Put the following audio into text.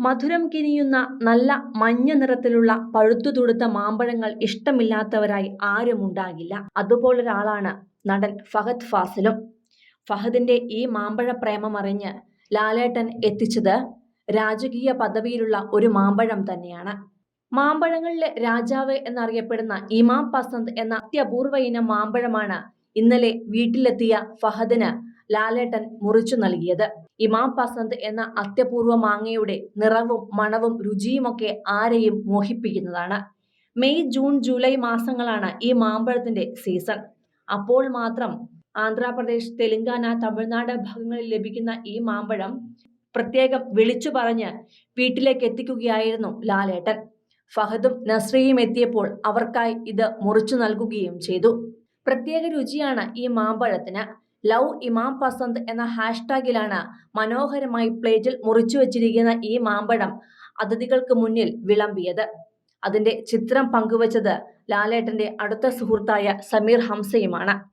മധുരം കിനിയുന്ന നല്ല മഞ്ഞ നിറത്തിലുള്ള പഴുത്തു മാമ്പഴങ്ങൾ ഇഷ്ടമില്ലാത്തവരായി ആരുമുണ്ടാകില്ല. അതുപോലൊരാളാണ് നടൻ ഫഹദ് ഫാസിലും. ഫഹദിന്റെ ഈ മാമ്പഴ പ്രേമം അറിഞ്ഞ് ലാലേട്ടൻ എത്തിച്ചത് രാജകീയ പദവിയിലുള്ള ഒരു മാമ്പഴം തന്നെയാണ്. മാമ്പഴങ്ങളിലെ രാജാവ് എന്നറിയപ്പെടുന്ന ഇമാം പസന്ത് എന്ന അത്യപൂർവ ഇനം മാമ്പഴമാണ് ഇന്നലെ വീട്ടിലെത്തിയ ഫഹദിന് ലാലേട്ടൻ മുറിച്ചു നൽകിയത്. ഇമാം പസന്ത് എന്ന അത്യപൂർവ മാങ്ങയുടെ നിറവും മണവും രുചിയുമൊക്കെ ആരെയും മോഹിപ്പിക്കുന്നതാണ്. മെയ് ജൂൺ ജൂലൈ മാസങ്ങളാണ് ഈ മാമ്പഴത്തിന്റെ സീസൺ. അപ്പോൾ മാത്രം ആന്ധ്രാപ്രദേശ് തെലുങ്കാന തമിഴ്നാട് ഭാഗങ്ങളിൽ ലഭിക്കുന്ന ഈ മാമ്പഴം പ്രത്യേകം വിളിച്ചു പറഞ്ഞ് വീട്ടിലേക്ക് എത്തിക്കുകയായിരുന്നു ലാലേട്ടൻ. ഫഹദും നസ്രിയും എത്തിയപ്പോൾ അവർക്കായി ഇത് മുറിച്ചു നൽകുകയും ചെയ്തു. പ്രത്യേക രുചിയാണ് ഈ മാമ്പഴത്തിന്. ലവ് ഇമാം പസന്ത് എന്ന ഹാഷ്ടാഗിലാണ് മനോഹരമായി പ്ലേറ്റിൽ മുറിച്ചു വച്ചിരിക്കുന്ന ഈ മാമ്പഴം അതിഥികൾക്ക് മുന്നിൽ വിളമ്പിയത്. അതിന്റെ ചിത്രം പങ്കുവച്ചത് ലാലേട്ടന്റെ അടുത്ത സുഹൃത്തായ സമീർ ഹംസയുമാണ്.